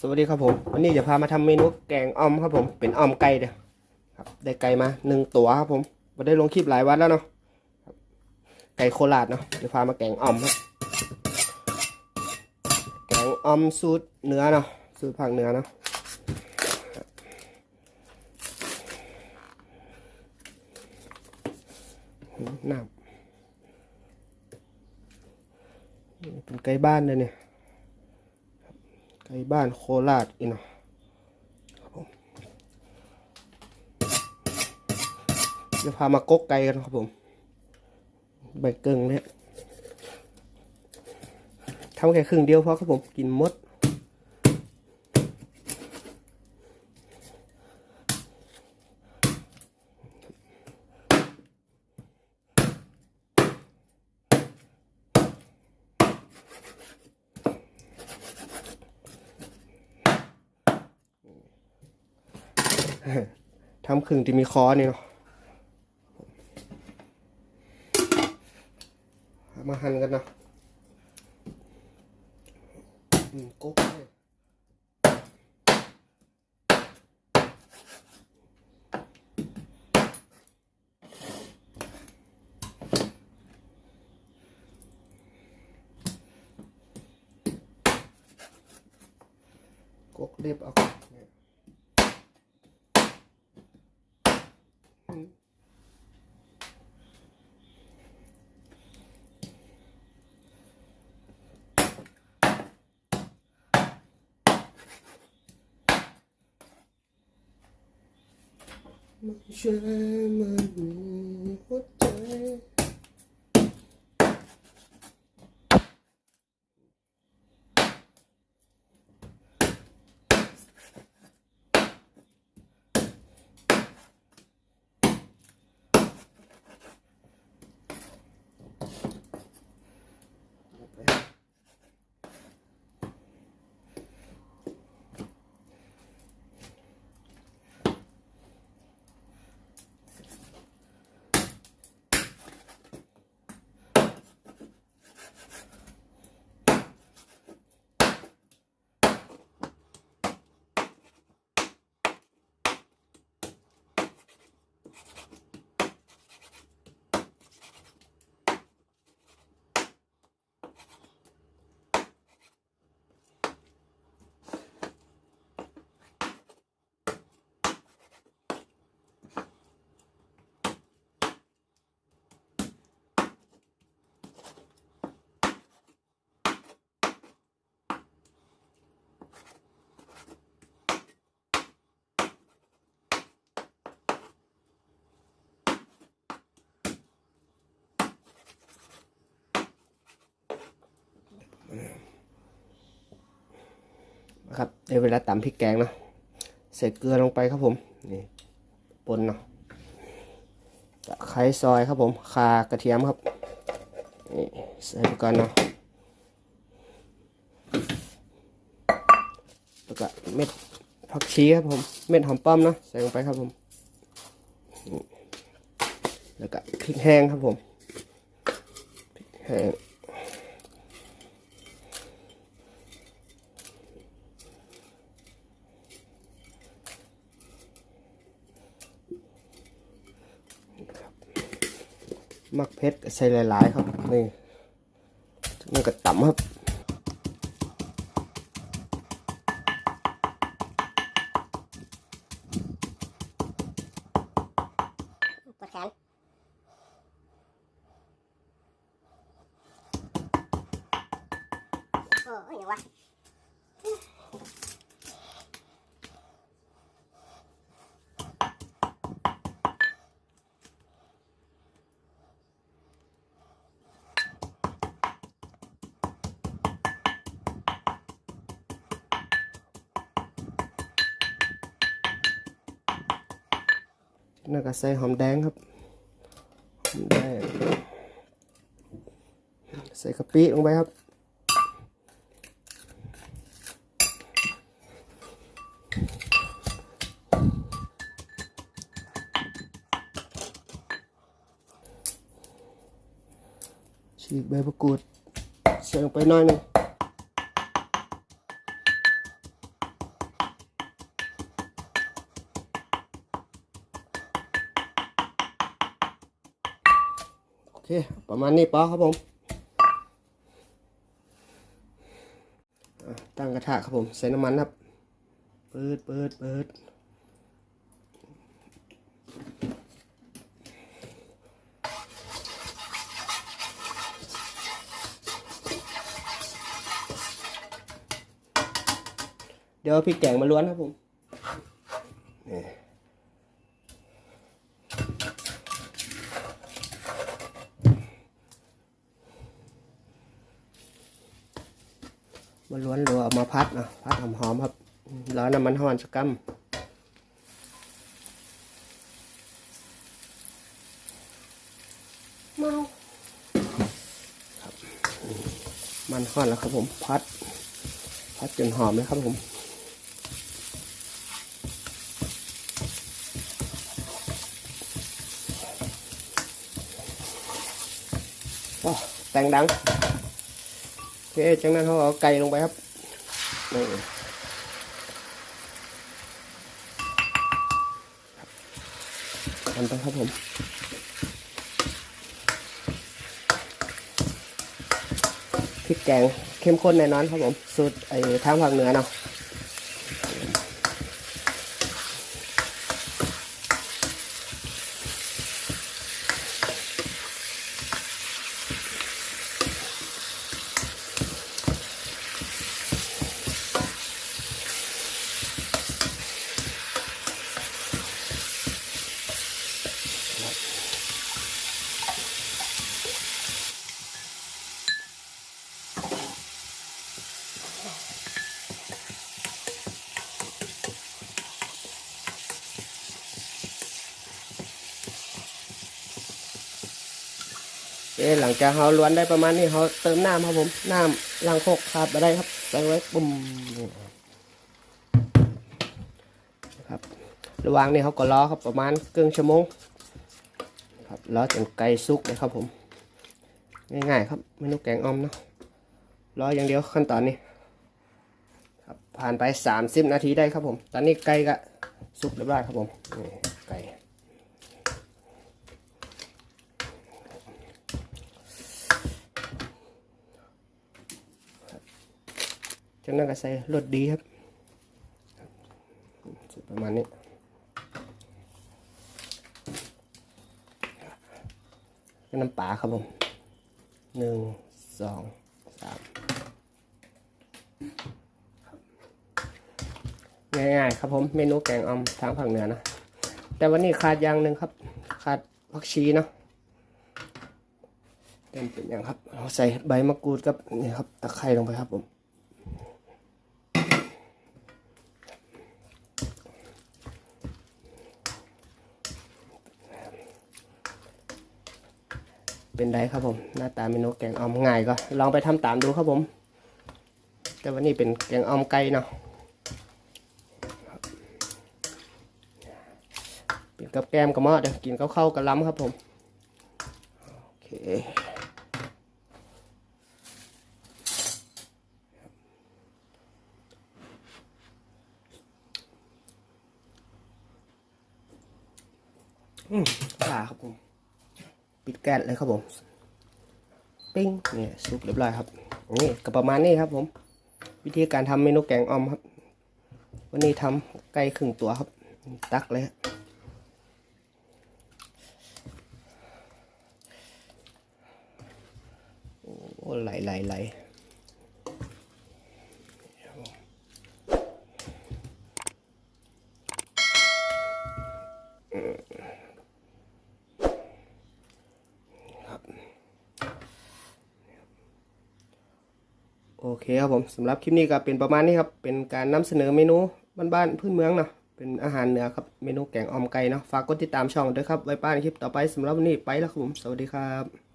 สวัสดีครับผม วันนี้จะพามาทำเมนูแกงอ่อมครับผม เป็นอ่อมไก่เด้อครับได้ไก่มาหนึ่งตัวครับผมมาได้ลงคลิปหลายวันแล้วเนาะไก่โคราชเนาะเดี๋ยวพามาแกงอ่อมครับแกงอ่อมสูตรเนื้อเนาะสูตรผักเนื้อเนาะหน้ำเป็นไก่บ้านเลยเนี่ย ไก่บ้านโคราชอีกเนาะครับผมเดี๋ยวพามากกไก่กันครับผม ใบเกิงเนี่ยทำแค่ครึ่งเดียวพอครับผมกินมด ทำครึ่งที่มีคอนี่เนาะมาหั่นกันเนาะกุ๊กเลยกุ๊กเรียบเอา เนี่ ครับในเวลาตำพริกแกงเนาะใส่เกลือลงไปครับผมนี่ปนเนาะตะไคร้ซอยครับผมคากระเทียมครับนี่ใส่ไปก่อนเนาะแล้วก็เม็ดผักชีครับผมเม็ดหอมป้อมเนาะใส่ลงไปครับผมแล้วก็พริกแห้งครับผมพริกแห้ง เพชรใส่หลายๆครับนี่นี่ก็ต่ำครับ นี่ก็ใส่หอมแดงครับหอมแดงใส่กะปิลงไปครับฉีกใบมะกรูดใส่ลงไปน่อยหนึง ประมาณนี้ปอครับผมตั้งกระทะครับผม ใส่น้ำมันครับ เปิดเปิดเปิดเดี๋ยวพริกแกงมาล้วนครับผมนี่ มาล้วนหรือเอามาพัดนะพัดหอมๆครับแล้วน้ำมันหอนสักกัมเมาครับมันหอนแล้วครับผมพัด พัดจนหอมเลยครับผมว้าวแต่งดังโอเคจากนั้นเขาเอาไก่ลงไปครับนี่ทำไปครับผมพริกแกงเข้มข้นแน่นอนครับผม สูตรไอ้ทางภาคเหนือเนาะ เอ๊ะหลังจากเราล้วนได้ประมาณนี้เราเติมน้ำครับผมน้ำล้างโคกขาดไปได้ครับใส่ไว้ปุ่มครับ ระหว่างนี้เขาก็รอครับประมาณครึ่งชั่วโมงครับรอจนไก่สุกเลยครับผม ง่ายๆครับเมนูแกงออมเนาะรออย่างเดียวขั้นตอนนี้ครับผ่านไป 30 นาทีได้ครับผม ตอนนี้ไก่ก็สุกเรียบร้อยครับผมไก่ จากนั้นก็ใส่รสดีครับ ประมาณนี้ก็น้ำปลาครับผมหนึ่งสองสามง่ายๆครับผมเมนูแกงอ่อมทางภาคเหนือนะ แต่วันนี้ขาดอย่างหนึ่งครับ ขาดผักชีเนาะเต็มเป็นอย่างครับเราใส่ใบมะกรูดกับนี่ครับตะไคร้ลงไปครับผม เป็นไรครับผม หน้าตาเมนูแกงอ่อมง่ายก็ลองไปทำตามดูครับผม แต่วันนี้เป็นแกงอ่อมไก่เนาะเป็นกับแกมกับหม้อเดี๋ยวกินกับข้าวกับล้ำครับผมโอเคอืมปลาครับผม ปิดแก๊สเลยครับผมปิ้งเนี่ยสุกเรียบร้อยครับนี่ก็ประมาณนี้ครับผม วิธีการทำเมนูแกงอ่อมครับ วันนี้ทำไก่ครึ่งตัวครับ ตักเลยฮะโอ้ไหลไหลไหล โอเคครับผมสำหรับคลิปนี้ก็เป็นประมาณนี้ครับ เป็นการนำเสนอเมนูบ้านๆพื้นเมืองเนาะเป็นอาหารเหนือครับ เมนูแกงอ่อมไก่เนาะฝากกดติดตามช่องด้วยครับ ไว้ป้านคลิปต่อไปสำหรับวันนี้ไปแล้วครับผม สวัสดีครับ